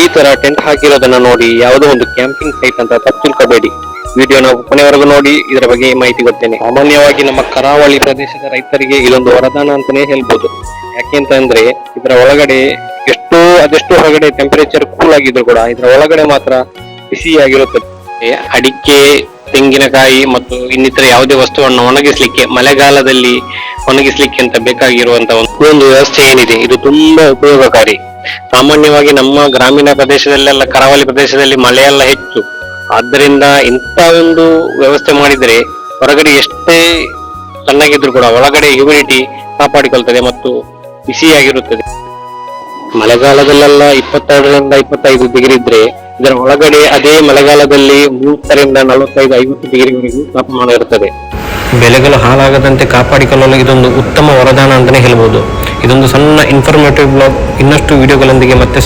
ಈ ತರ ಟೆಂಟ್ ಹಾಕಿರೋದನ್ನ ನೋಡಿ ಯಾವುದೋ ಒಂದು ಕ್ಯಾಂಪಿಂಗ್ ಸೈಟ್ ಅಂತ ತಪ್ಪು ತಿಳ್ಕೋಬೇಡಿ ವಿಡಿಯೋನ ಕೊನೆವರೆಗೂ ನೋಡಿ, ಇದರ ಬಗ್ಗೆ ಮಾಹಿತಿ ಕೊಡ್ತೇನೆ. ಸಾಮಾನ್ಯವಾಗಿ ನಮ್ಮ ಕರಾವಳಿ ಪ್ರದೇಶದ ರೈತರಿಗೆ ಇದೊಂದು ವರದಾನ ಅಂತಾನೆ ಹೇಳ್ಬೋದು. ಯಾಕೆಂತಂದ್ರೆ ಇದರ ಒಳಗಡೆ ಎಷ್ಟೋ, ಅದೆಷ್ಟೋ ಹೊರಗಡೆ ಟೆಂಪರೇಚರ್ ಕೂಲ್ ಆಗಿದ್ರು ಕೂಡ ಇದರ ಒಳಗಡೆ ಮಾತ್ರ ಬಿಸಿಯಾಗಿರುತ್ತದೆ ಅಡಿಕೆ, ತೆಂಗಿನಕಾಯಿ ಮತ್ತು ಇನ್ನಿತರ ಯಾವುದೇ ವಸ್ತುವನ್ನು ಒಣಗಿಸ್ಲಿಕ್ಕೆ, ಮಳೆಗಾಲದಲ್ಲಿ ಒಣಗಿಸ್ಲಿಕ್ಕೆ ಅಂತ ಬೇಕಾಗಿರುವಂತಹ ಒಂದು ಒಂದು ವ್ಯವಸ್ಥೆ ಏನಿದೆ, ಇದು ತುಂಬಾ ಉಪಯೋಗಕಾರಿ. ಸಾಮಾನ್ಯವಾಗಿ ನಮ್ಮ ಗ್ರಾಮೀಣ ಪ್ರದೇಶದಲ್ಲೆಲ್ಲ ಕರಾವಳಿ ಪ್ರದೇಶದಲ್ಲಿ ಮಳೆಯೆಲ್ಲ ಹೆಚ್ಚು. ಆದ್ದರಿಂದ ಇಂಥ ಒಂದು ವ್ಯವಸ್ಥೆ ಮಾಡಿದರೆ ಹೊರಗಡೆ ಎಷ್ಟೇ ತಣ್ಣಗಿದ್ರು ಕೂಡ ಒಳಗಡೆ ಹ್ಯೂಮಿಡಿಟಿ ಕಾಪಾಡಿಕೊಳ್ತದೆ ಮತ್ತು ಬಿಸಿಯಾಗಿರುತ್ತದೆ. ಮಳೆಗಾಲದಲ್ಲೆಲ್ಲ ಇಪ್ಪತ್ತೆರಡರಿಂದ ಇಪ್ಪತ್ತೈದು ಡಿಗ್ರಿ ಇದ್ರೆ ಇದರ ಒಳಗಡೆ ಅದೇ ಮಳೆಗಾಲದಲ್ಲಿ ಮೂವತ್ತರಿಂದ ನಲವತ್ತೈದು, ಐವತ್ತು ಡಿಗ್ರಿವರೆಗೂ ತಾಪಮಾನ ಇರುತ್ತದೆ. ಬೆಳೆಗಳು ಹಾಳಾಗದಂತೆ ಕಾಪಾಡಿಕೊಳ್ಳಲು ಇದೊಂದು ಉತ್ತಮ ವರದಾನ ಅಂತಾನೆ ಹೇಳ್ಬೋದು. ಇದೊಂದು ಸಣ್ಣ ಇನ್ಫಾರ್ಮೇಟಿವ್ ಬ್ಲಾಗ್ ಇನ್ನಷ್ಟು ವಿಡಿಯೋಗಳೊಂದಿಗೆ ಮತ್ತೆ